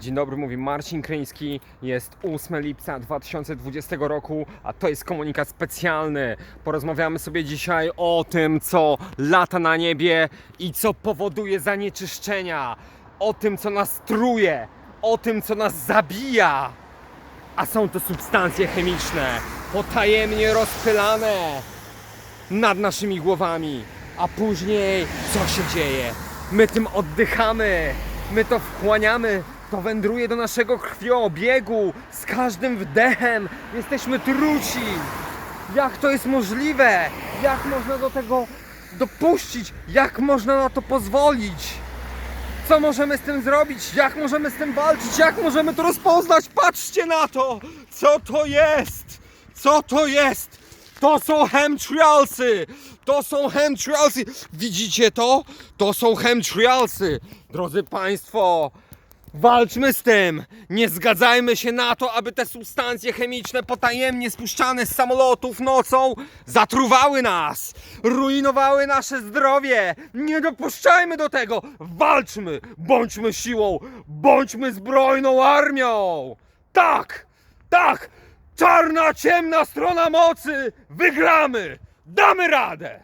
Dzień dobry, mówi Marcin Kryński. Jest 8 lipca 2020 roku, a to jest komunikat specjalny. Porozmawiamy sobie dzisiaj o tym, co lata na niebie i co powoduje zanieczyszczenia. O tym, co nas truje, o tym, co nas zabija. A są to substancje chemiczne, potajemnie rozpylane nad naszymi głowami. A później co się dzieje? My tym oddychamy, my to wchłaniamy, to wędruje do naszego krwiobiegu. Z każdym wdechem jesteśmy truci. Jak to jest możliwe? Jak można do tego dopuścić? Jak można na to pozwolić? Co możemy z tym zrobić? Jak możemy z tym walczyć? Jak możemy to rozpoznać? Patrzcie na to! Co to jest? Co to jest? To są chemtrailsy! To są chemtrailsy! Widzicie to? To są chemtrailsy! Drodzy Państwo, walczmy z tym! Nie zgadzajmy się na to, aby te substancje chemiczne potajemnie spuszczane z samolotów nocą zatruwały nas! Rujnowały nasze zdrowie! Nie dopuszczajmy do tego! Walczmy! Bądźmy siłą! Bądźmy zbrojną armią! Tak! Tak! Czarna, ciemna strona mocy! Wygramy! Damy radę!